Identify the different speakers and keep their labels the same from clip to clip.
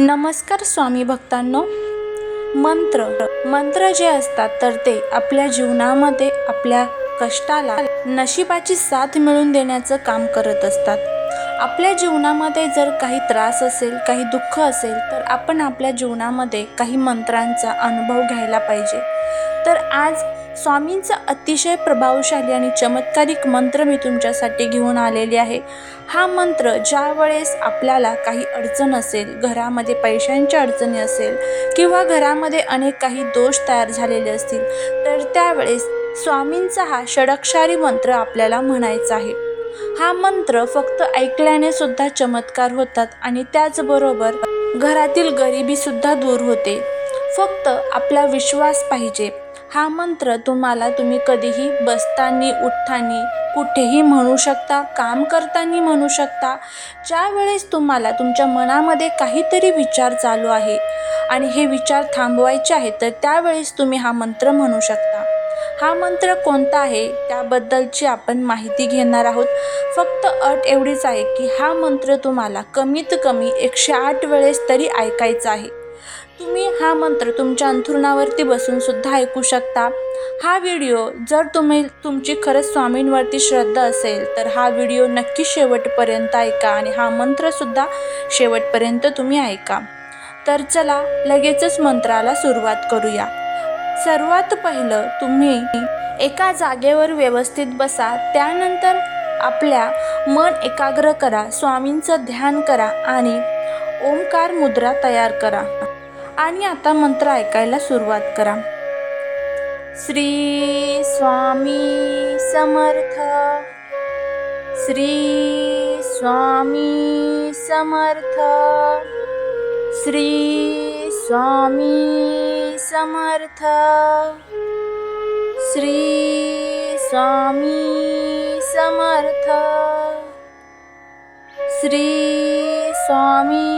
Speaker 1: नमस्कार स्वामी भक्तांनो. मंत्र. मंत्र जे असतात तर ते आपल्या जीवनामध्ये आपल्या कष्टाला नशिबाची साथ मिळवून देण्याचं काम करत असतात. आपल्या जीवनामध्ये जर काही त्रास असेल काही दुःख असेल तर आपण आपल्या जीवनामध्ये काही मंत्रांचा अनुभव घ्यायला पाहिजे. तर आज स्वामींचा अतिशय प्रभावशाली आणि चमत्कारिक मंत्र मी तुमच्यासाठी घेऊन आलेली आहे. हा मंत्र ज्या वेळेस आपल्याला काही अडचण असेल घरामध्ये पैशांची अडचणी असेल किंवा घरामध्ये अनेक काही दोष तयार झालेले असतील तर त्यावेळेस स्वामींचा हा षडक्षारी मंत्र आपल्याला म्हणायचा आहे. हा मंत्र फक्त ऐकल्याने सुद्धा चमत्कार होतात आणि त्याचबरोबर घरातील गरिबीसुद्धा दूर होते. फक्त आपला विश्वास पाहिजे. हा मंत्र तुम्हाला तुम्ही कधीही बसतानी उठतानी कुठेही म्हणू शकता काम करताना म्हणू शकता ज्या वेळेस तुम्हाला तुमच्या मनामध्ये काहीतरी विचार चालू आहे आणि हे विचार थांबवायचे आहेत तर त्यावेळेस तुम्ही हा मंत्र म्हणू शकता. हा मंत्र कोणता आहे? त्याबद्दलची आपण माहिती घेणार आहोत. फक्त अट एवढीच आहे की हा मंत्र तुम्हाला कमीत कमी एकशे आठ वेळेस तरी ऐकायचा आहे. तुम्ही हा मंत्र तुमच्या अंथरुणावरती बसून सुद्धा ऐकू शकता. हा व्हिडिओ जर तुम्ही तुमची खरंच स्वामींवरती श्रद्धा असेल तर हा व्हिडिओ नक्की शेवटपर्यंत ऐका आणि हा मंत्रसुद्धा शेवटपर्यंत तुम्ही ऐका. तर चला लगेचच मंत्राला सुरुवात करूया. सर्वात पहिलं तुम्ही एका जागेवर व्यवस्थित बसा त्यानंतर आपल्या मन एकाग्र करा स्वामींचं ध्यान करा आणि ओंकार मुद्रा तयार करा. आणि आता मंत्र ऐकायला सुरुवात करा. श्री स्वामी समर्थ. श्री स्वामी समर्थ. श्री स्वामी समर्थ. श्री स्वामी समर्थ. श्री स्वामी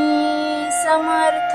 Speaker 1: समर्थ